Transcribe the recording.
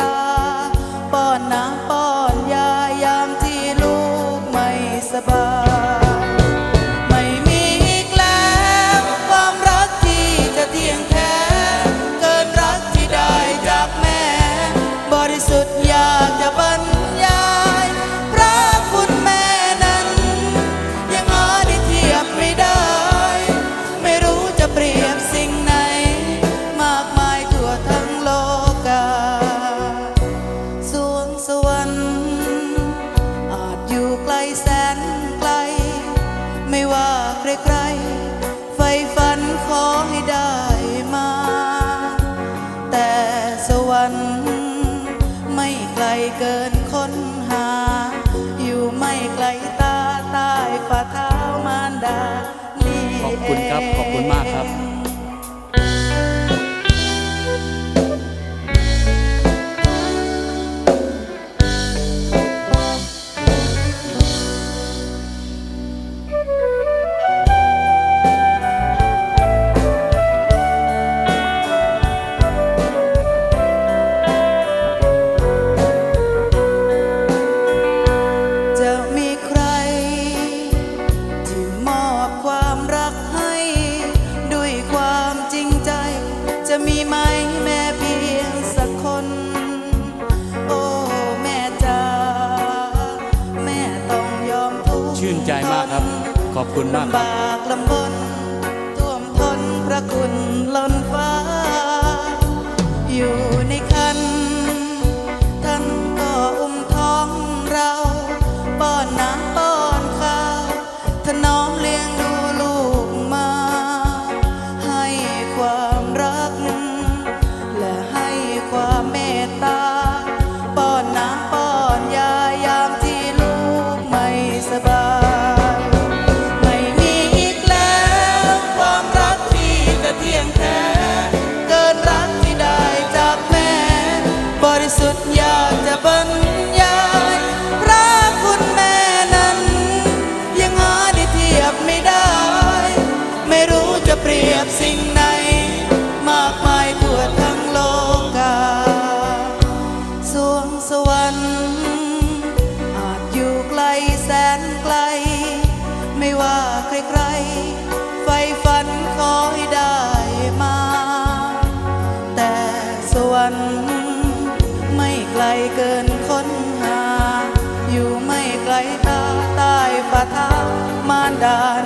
ตาป้อนน้ำป้อน หา อยู่ไม่ไกลตาใต้ฝ่าเท้ามารดาขอบคุณครับขอบคุณมากครับ จะมีไหมแม่เพียงสักคน โอ้แม่จ้าแม่ต้องยอมทุกข์ชื่นใจมากครับ ขอบคุณมากครับ ลำบากลำบนท่วมทนพระคุณล้นฟ้า อยู่ในค วรรค์อาจอยู่ไกลแสนไกล ไม่ว่าใครใๆไฟฝันขอให้ได้มา แต่สวรรค์ไม่ไกลเกินค้นหา อยู่ไม่ไกลตาใต้ฝ่าเท้ามารดา